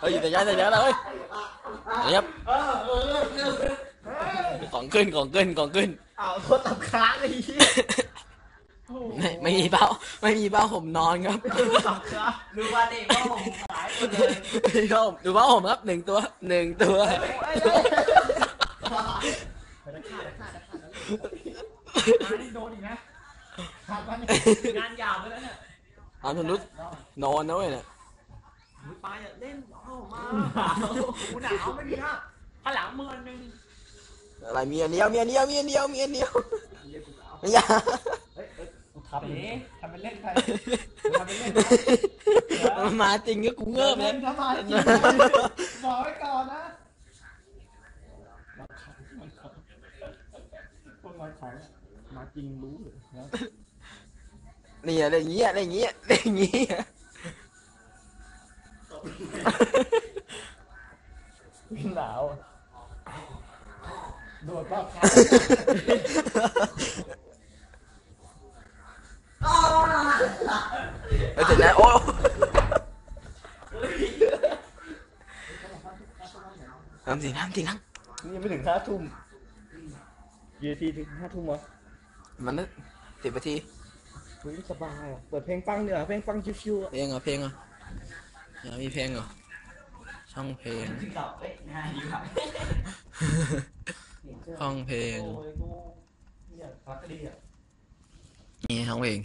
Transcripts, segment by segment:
เฮ้ยแต่ยันแต่ยันเลยนี่ครับของขึ้นของขึ้นของขึ้นเอาโทษตับค้างไอ้เหี้ยไม่ไม่มีเป้าไม่มีเป้าผมนอนครับตับค้างดูว่าเด็กว่าผมหายหมดเลยไม่ครับดูเป้าผมครับหนึ่งตัวหนึ่งตัวอันนี้โดนอีกนะทำกันงานยาวไปแล้วเนี่ยอามธนุษนอนนะเว้ยเนี่ย อุ๊ยปลายอย่าเล่นเข้ามาหูหนาวไม่ดีฮะข้างหลังมือนึงอะไรเมีอันเดียวมีอันเดียวมีอันเดียวมีอันเดียวไม่อยากเฮ้ยเฮ้ยทำเอ๋ทำเป็นเล่นไปทำเป็นเล่นมันมาจริงก็กูเงิบเลเล่ยนทำไมจริงบอกไว้ก่อนนะพวกมันของมาจริงรู้เลยนะนี่ยอะไรอย่างเงี้ยอะไรอย่างเงี้ยอะไรอย่างเงี้ย หนาวโดดบ้าครับเออเสร็จแล้วโอ้ทำสิทำสิทนี่ยังไม่ถึงห้าทุ่มกี่นาทีถึงห้าทุ่มวะำมันนะสิบนาทีเฮ้ยสบายอะเปิดเพลงฟังเนีกว่ยเพลงฟังชิวๆอะเพลงเหรอเพลงเหรอ อย่ามีเพลงเหรอ ช่องเพลงถึงกับเอ้ยง่ายดีกว่าช่องเพลง โอ้ยกูเนี่ยพักดีอะนี่ช่องเพลง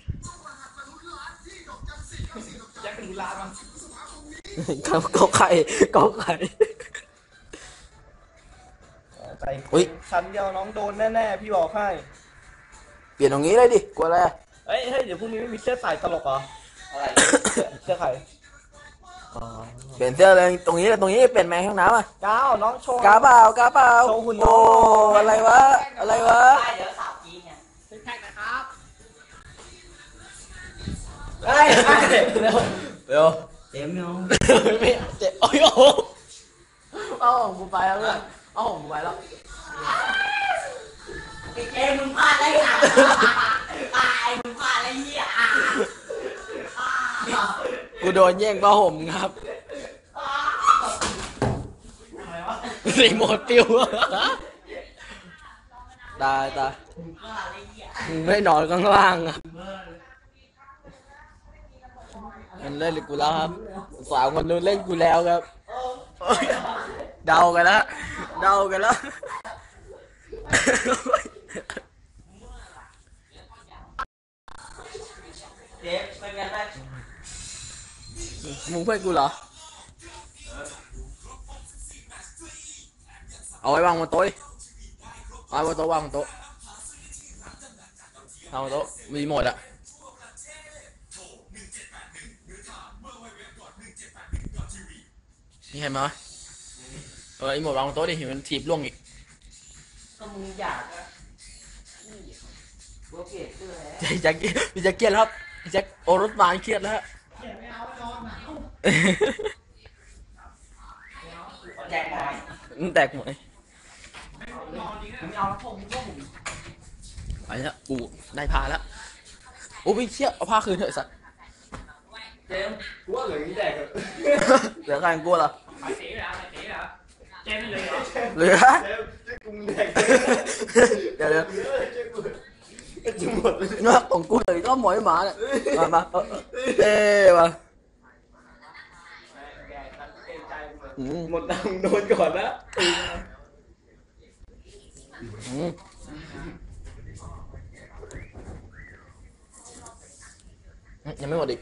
แจ็คดูลาบ้างเขาเขาไข่เขาไข่ ใจอุ๊ย ชั้นเดียวน้องโดนแน่ๆ พี่บอกให้ เปลี่ยนตรงนี้เลยดิ กลัวอะไรอะเอ้ยเฮ้ยเดี๋ยวพรุ่งนี้ไม่มีเสื้อใส่ตลกเหรอ อะไร เสื้อใครอ๋อ เปลี่ยนเสื้อเลยตรงนี้เลยตรงนี้เปลี่ยนแมงห้องน้ำอะก้าวน้องโชว์ กาเปล่ากาเปล่าโชว์หุ่น โอ้อะไรวะอะไรวะได้เดี๋ยวสาวจีนเนี่ยเป็นแท็กนะครับเฮ้ยเร็วเร็วเต็มยังไม่เจ็บโอ้ยโอ้โหเอาของกูไปแล้วเพื่อนเอาของกูไปแล้วไอ้เจมึงพลาดได้ไงตายมึงพลาดอะไรเหี้ยอะอะ กูโดนแย่งผ้าห่มครับรีโมทปิวตายตายไม่นอนข้างล่างอะมันเล่นกูแล้วครับ สาวคนนู้นเล่นกูแล้วครับ เดากันแล้วเดากันแล้วเจฟเป็นไงบ้าง มึงเพื่อนกูเหรอ เอาไว้วางบนโต๊ะดิเอาไว้บนโต๊ะวางบนโต๊ะวางบนโต๊ะมีหมดอะนี่เห็นไหมวะเออไอหมดวางบนโต๊ะดิเห็นมันถีบล่วงอีก ก็มึงอยากอะนี่กูเกลียดเสื้อแล้ว พี่แจ็คพี่แจ็คเครียดแล้วครับพี่แจ็คโอรสมานเครียดแล้วฮะ แจกหมอยมันแตกหมดเลยมึงเอาแล้วพวกมึงก็มึงไปแล้วกูได้ผ้าแล้วโอ้พี่เชี่ยเอาผ้าคืนเถอะไอ้สัตว์เจมส์กูว่าเหลือนี้แดกเหลือใครของกูเหรอไปเสียเหรอไปเสียเหรอเจมเลยเหรอเหลือเจมจะกุมแดกเดี๋ยวเดี๋ยวจะหมดเลยเนื้อของกูเลยก็หมอยหมาเนี่ยมามาเออเอ้มา แกตัดเกรงใจมึง อืมหมดตังค์โดนก่อนนะอืมยังไม่หมดอีก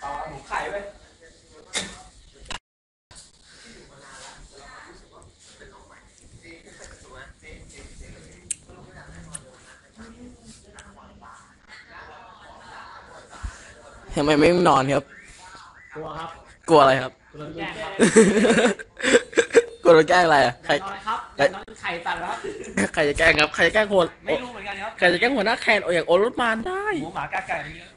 เอาหมูไข่ไปทำไมไม่นอนครับ กลัวครับ กลัวอะไรครับกลัวแกล้งครับ กลัวโดนแกล้งอะไรอะใคร นอนครับเอ้ยนอนไข่ตัดแล้วครับใครจะแกล้งครับ ใครจะแกล้งคนไม่รู้เหมือนกันครับใครจะแกล้งหัวหน้าแคนโออย่างโอรสมานได้ หมูหมากาไก่อย่างเงี้ย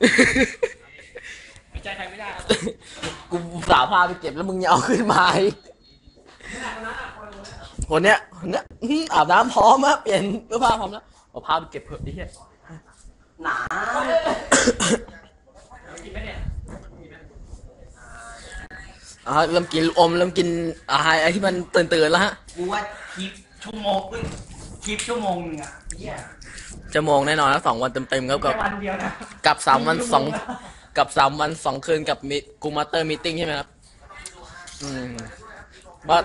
ไม่ใจใครไม่ได้ครับกูสาพาไปเก็บแล้วมึงยังเอาขึ้นมาอีกคนเนี้ยคนเนี้ยอื้อหืออาบน้ำพร้อมอะเปลี่ยนเสื้อผ้าพร้อมแล้วเอาพาไปเก็บเถอะไอ้เหี้ย หนา กินไหมเนี่ย อ่าเริ่มกินลูกอมเริ่มกินอาหารอะไรที่มันตื่นตื่นๆแล้วฮะกูว่าคลิปชั่วโมงเอ้ยคลิปชั่วโมงหนึงอะเหี้ยจะมองแน่นอนแล้วสองวันเต็มๆครับกับแค่วันเดียวนะกับสามวันสองกับสามวันสองคืนกับมิกูมาเตอร์มีติ้งใช่ไหมครับอืมว่า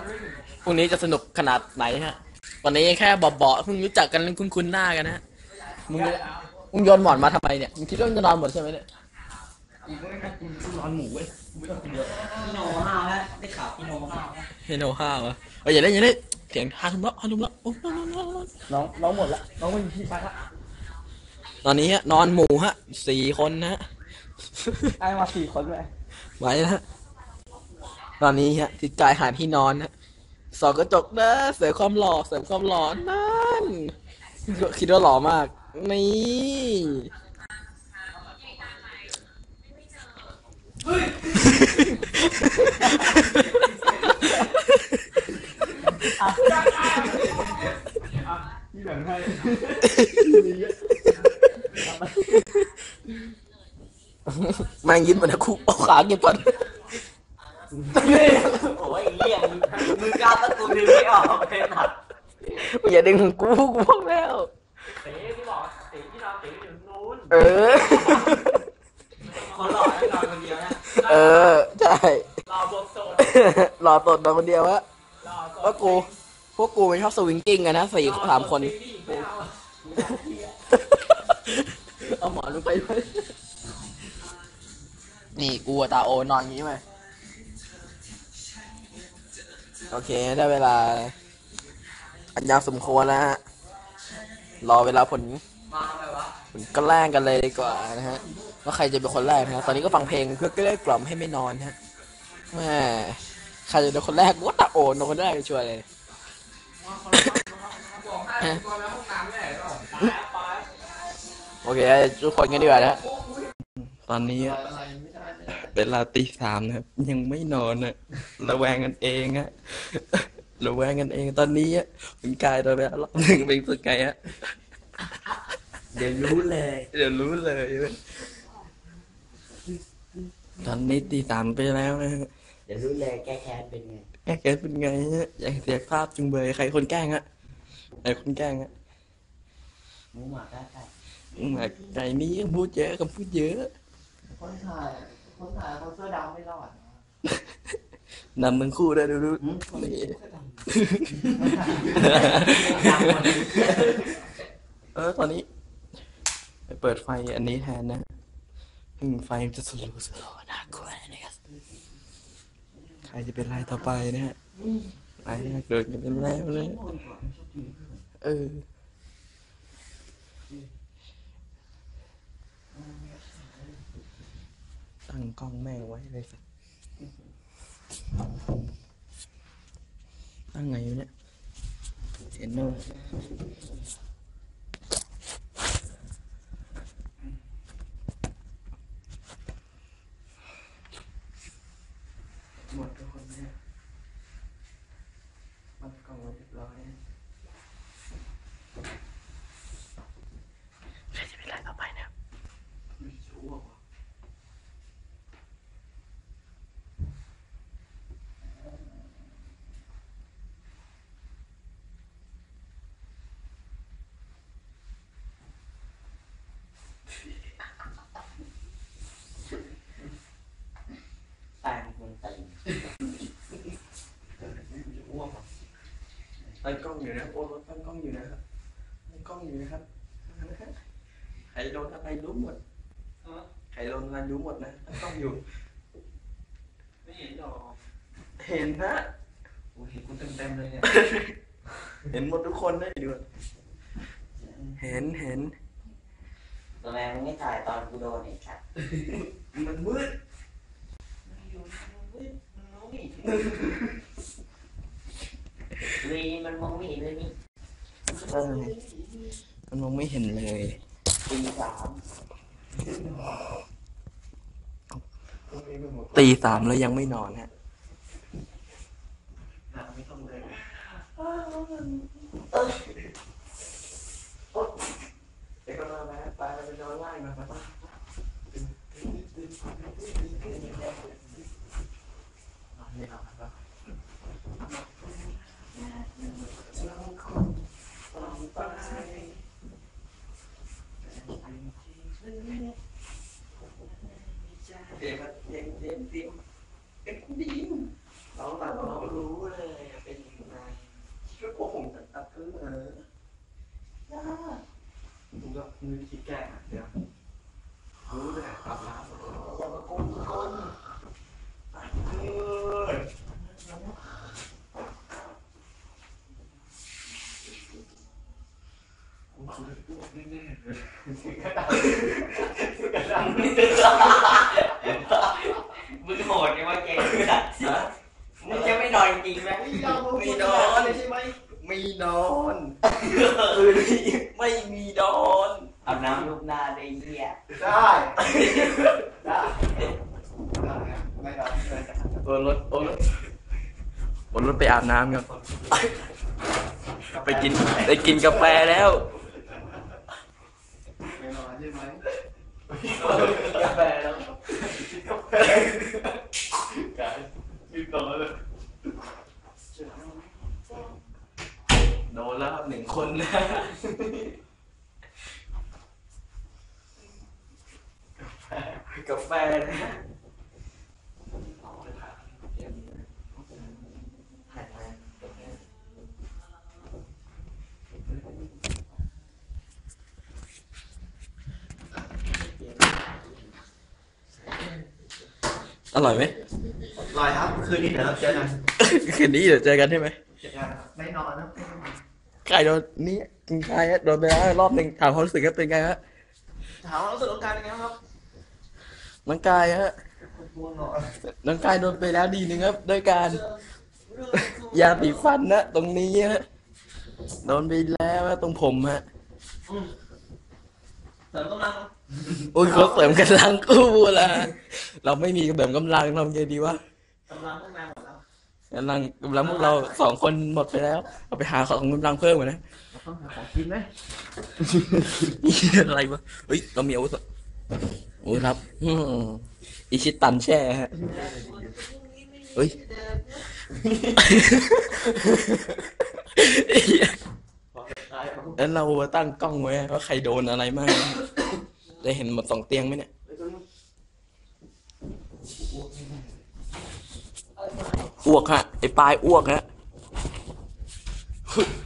พรุ่งนี้จะสนุกขนาดไหนฮะ วันนี้แค่เบาๆเพิ่งรู้จักกันคุ้นๆหน้ากันนะฮะมึงมึงโยนหมอนมาทำไมเนี่ยมึงคิดว่ามึงจะนอนหมดใช่ไหมเนี่ยอีกไม่ก็กินกูนอนหมูเว้ยกู ไม่ต้องกินเยอะพี่โนห้าวแล้วได้ข่าวพี่โนห้าวแล้วเฮโนห้าวะเอ้ยอย่าเล่นอย่าเล่นเสียงห้าทุ่มแล้วห้าทุ่มแล้วโอ้ยนอนนอนนอนนอนน้องน้องหมดละน้องไม่มีที่พักละตอนนี้ฮะนอนหมู่ฮะสี่คนนะฮะไอ้มาสี่คนเลยไหวนะฮะตอนนี้ฮะจิตใจหายที่นอนนะสองกระจกนะเสริมความหล่อเสริมความหล่อนั่นคิดว่าหล่อมากนี่ พี่แบ่งให้แม่งยิ้มเหมือนนะครูเอาขาเก็บก่อนโอ้ยไอ้เหี้ยมึงมึงกล้าตะกูดึงไม่ออกเลยนะอย่าดึงของกูกูบอกแล้วเต๋พี่บอกเต๋พี่นอนเต๋อยู่นู้นเออ คนหล่อแล้วนอนคนเดียวนะ เออ ใช่ รอบวกโซนรอตดมาคนเดียววะรอว่ากู พวกกูไม่ชอบสวิงกิ้งกันนะสี่สามคน ไม่เอาเอาหมอนลงไปด้วยนี่กูกับตาโอนอนอย่างนี้ไหมโอเค ได้เวลา อันยาวสมควรแล้วฮะ รอเวลาผลมาทำไมวะ ผลก็แล่งกันเลยดีกว่านะฮะ ว่าใครจะเป็นคนแรกนะฮะตอนนี้ก็ฟังเพลงเพื่อเกลี้ยกล่อมให้ไม่นอนฮะแม่ใครจะเป็นคนแรกว่าตาโอนเป็นคนแรกช่วยเลยโอเคทุกคนกันดีกว่านะฮะตอนนี้เวลาตีสามนะครับยังไม่นอนอะระแวงกันเองอะระแวงกันเองตอนนี้อะเป็นกายตัวไปแล้วรอบหนึ่งเป็นสุดไงฮะเดี๋ยวรู้เลย เดี๋ยวรู้เลยเว้ย ตอนนี้ตีสามไปแล้วนะฮะเดี๋ยวรู้เลยแก้แค้นเป็นไง แกแกเป็นไงฮะอยากเสียภาพจุงเบยใครคนแกล้งฮะใครคนแกล้งฮะหมูหมาก้าไก่มาไก่นี้พูดเยอะคำพูดเยอะคนถ่ายคนถ่ายคนเสื้อดำไม่รอดนำทั้งคู่ด้วยดูดูหืมนี่ดำหมดเลยเออตอนนี้ไปเปิดไฟอันนี้แทนนะอืม ไฟจะสลัวสลัวน่ากลัวนะครับใครจะเป็นรายต่อไปนะฮะรายแรกเดินกันเป็นแล้วเลยเออตั้งกล้องแม่ไว้เลยสัสตั้งไงอยู่เนี่ยเห็นไหมวะหมดทุกคนเนี่ยมัดกล้องไว้เรียบร้อยนะใครจะเป็นรายต่อไปเนี่ยไม่ชัวร์ว่ะ ตายคนตีน อ้วกอะตั้งกล้ องอยู่นะโอ้รถตั้งกล้องอยู่นะครับตั้งกล้องอยู่นะครับใครโดนอะไรรู้หมดใครโดนอะไรรู้หมดนะตั้งกล้องอยู่ ไม่เห็นหรอกเห็นนะโอ้เห็นกูเต็มเต็มๆเลยเนี่ยเห็นหมดทุกคนได้ดูเห็นเห็นทำไมมึงไม่ถ่ายตอนกูโดนไอ้สัตว์มันมืด ลีมันมองไม่เห็นเลยนี่เออมันมองไม่เห็นเลยตีสามตีสามแล้วยังไม่นอนฮะไม่ต้องเลยเด็กก็นอนนะไปไปนอนล่างนะไปนี่ครับ เสียงเสียงเสียงเสียงเป็นดีเราตัดเรารู้เลยเป็นยังไงช่วยพวกผมตัดตัดเออเออยากผมก็มีวิธีแก้เดี๋ยวรู้เลยตัดแล้วอย่ามาโกงคนเออผมคือพวกแน่ๆเลยเสียงกระดังเสียงกระดังมึงโหด ไงว่าเก่งมึงจะไม่นอนจริงไหมมีนอนใช่ไหมมีนอนคืนนี้ไม่มีนอนเอาน้ำลูกหน้าได้เหี้ยได้ได้ไม่นอนเลยโอนรถโอนรถโอนรถไปอาบน้ำครับไปกินไปกินกาแฟแล้วไม่นอนใช่ไหมกาแฟแล้ว การมีนอนเลยโดนแล้วครับหนึ่งคนนะ กาแฟนะ อร่อยไหมลอยครับ คืนนี้เดี๋ยวเราเจอกันคืนนี้เดี๋ยวเจอกันใช่ไหมเจอกันไม่นอนนะใครโดนนี่กินใครฮะโดนไปแล้วรอบหนึ่งถามความรู้สึกก็เป็นไงฮะถามว่ารู้สึกของการเป็นไงบ้างครับน้องกายฮะง่วงนอนน้องกายโดนไปแล้วดีหนึ่งครับด้วยการยาสีฟันนะตรงนี้ฮะโดนไปแล้วฮะตรงผมฮะเสริมกำลัง อุ้ยเขาเสริมกำลังกู้ละเราไม่มีเสริมกำลังทำไงดีวะกำลังข้างในหมดแล้วกำลังกำลังพวกเราสองคนหมดไปแล้วเอาไปหาของกำลังเพิ่มก่อนนะเราต้องหาของกินไหมอะไรวะเฮ้ยเรามีอาวุธโอ้ยครับอืมอิชิตันแช่ฮะเฮ้ยแล้วเราตั้งกล้องไว้ว่าใครโดนอะไรมาก ได้เห็นหมดสองเตียงไหมเนี่ยอ้วกฮะไอ้ปลายอ้วกฮะ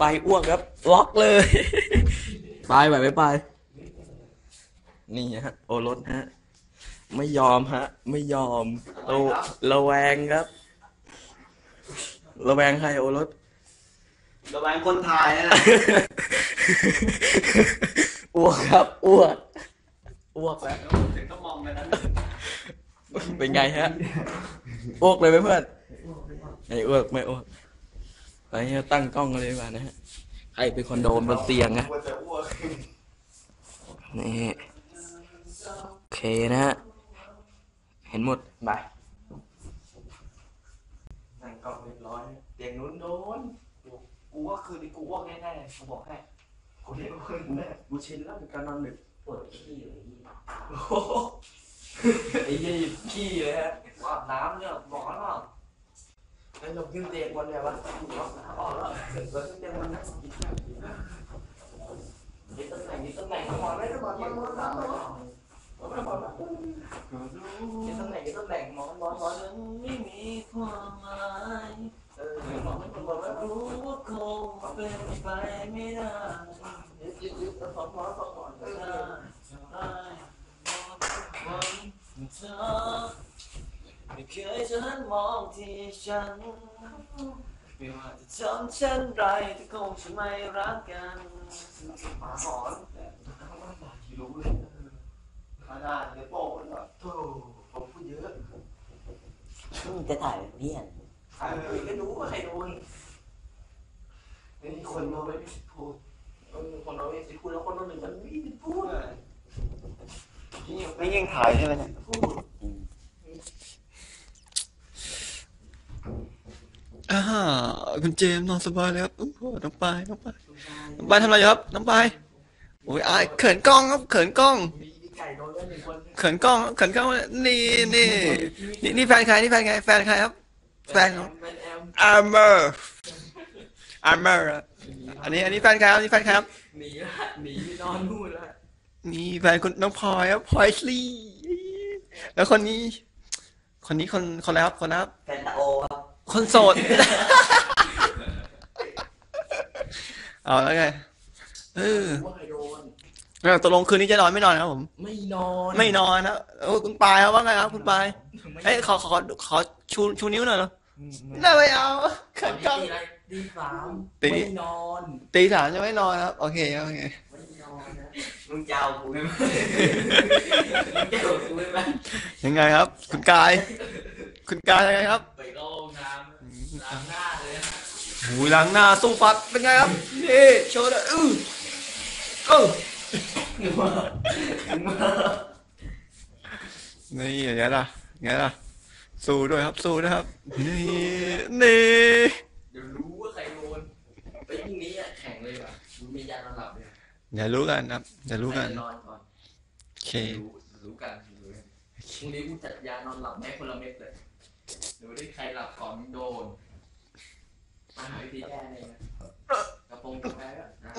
ปลายอ้วกครับ ล็อกเลยปลายไหวไหมปลายนี่ฮะ โอรสฮะ ไม่ยอมฮะ ไม่ยอมโตระแวงครับ ระแวงใครโอรสระแวงคนถ่ายนะอ้วกครับอ้วก อ้วกแล้วถึงต้องมองกันนั้นเป็นไงฮะอ้วกเลยไหมเพื่อนไม่อ้วกไม่อ้วกไปตั้งกล้องกันเลยดีกว่านะฮะใครเป็นคนโดนบนเตียงนะกลัวจะอ้วกนี่โอเคนะฮะเห็นหมดบายนั่งกล้องเรียบร้อยเตียงนู้นโดนกูว่าคืนนี้กูอ้วกแน่ๆกูบอกให้กูเรียกว่าคืนแน่กูชินแล้วกับการนอนดึกปวดขี้เลย โอ้โหไอ้ยี่ขี้เลยฮะอาบน้ำเนี่ยบอกแล้วเปล่าไอ้เราขึ้นเตียงวันเนี่ยวะออแล้วเสร็จแล้วขึ้นเตียงวันนะยึดตำแหน่งยึดตำแหน่งนอนไม่ได้นอนนอนนอนนอนนอนนอนยึดตำแหน่งยึดตำแหน่งนอนนอนนอนฉันไม่มีความหมายเออนอนไม่นอนแล้วรู้ว่าคงเป็นไปไม่ได้ยึดยึดยึดแล้วนอนนอนนอนนอนเอ ได้ อ ได้วัน เธอไม่เคยจะหันมองที่ฉัน ไม่ว่าจะทำเช่นไรแต่คงจะไม่รักกันหมาหอนรู้เลยมาดเลยโป้เลยโธ่ผมพูดเยอะมึงจะถ่ายแบบเพี้ยนใครก็รู้ว่าใครโดนนี่คนเราไม่พูดคนเราไม่พูดแล้วคนเราหนึ่งมันมีสิทธิ์พูด ไม่ยังถ่ายใช่ไหมเนี่ยพูดอ่าคุณเจมส์นอนสบายเลยครับโอ้โหน้องปายน้องปายน้องปายทำอะไรอยู่ครับ น้องปายโอ้ยอายเขินกล้องครับ เขินกล้องมีไก่โดนแล้วหนึ่งคนเขินกล้องเขินกล้องนี่นี่นี่นี่แฟนใครนี่แฟนใครแฟนใครครับ แฟนของเป็นแอมอาร์เมอร์อาร์เมอร์อันนี้อันนี้แฟนครับอันนี้แฟนครับหนีละหนีนอนนู่นละ นี่แฟนคุณน้องพลอยครับพลอยสลีแล้วคนนี้ คนนี้คนคนแล้วครับคนแล้วครับแฟนตาโอครับคนโสด เอาแล้วไงเออว่าใครโดนแล้วตกลงคืนนี้จะนอนไม่นอนครับผม ไม่นอนไม่นอนนะเออคุณปายครับว่าไงครับคุณปายเอ้ยขอขอขอชูชูนิ้วหน่อยเหรอได้ไม่เอาเขินกล้องตีอะไรตีสามตีไม่นอนตีสามจะไม่นอนครับ โอเคโอเคไม่นอนนะ มึงจะเอากูได้ไหมมึงจะเอากูได้ไหมยังไงครับ คุณกาย คุณกายยังไงครับไปเข้าห้องน้ำล้างหน้าเลยนะหูยล้างหน้าสู้ฟัดเป็นไงครับนี่โชว์เลยอื้อเออนี่อย่างเงี้ยล่ะอย่างเงี้ยล่ะสู้ด้วยครับสู้นะครับ นี่นี่เดี๋ยวรู้ว่าใครโดนไปพรุ่งนี้อะแข่งเลยว่ะมึงมียานอนหลับเลย เดี๋ยวรู้กันครับเดี๋ยวรู้กันใคจะนอนก่อนโอเครู้รู้กันรู้กันพรุ่งนี้กูจัดยานอนหลับให้คนละเม็ดเลยดูดิใครหลับก่อนโดนมาหาวิธีแก้เองนะกระโปรงกาแฟก่อนนะ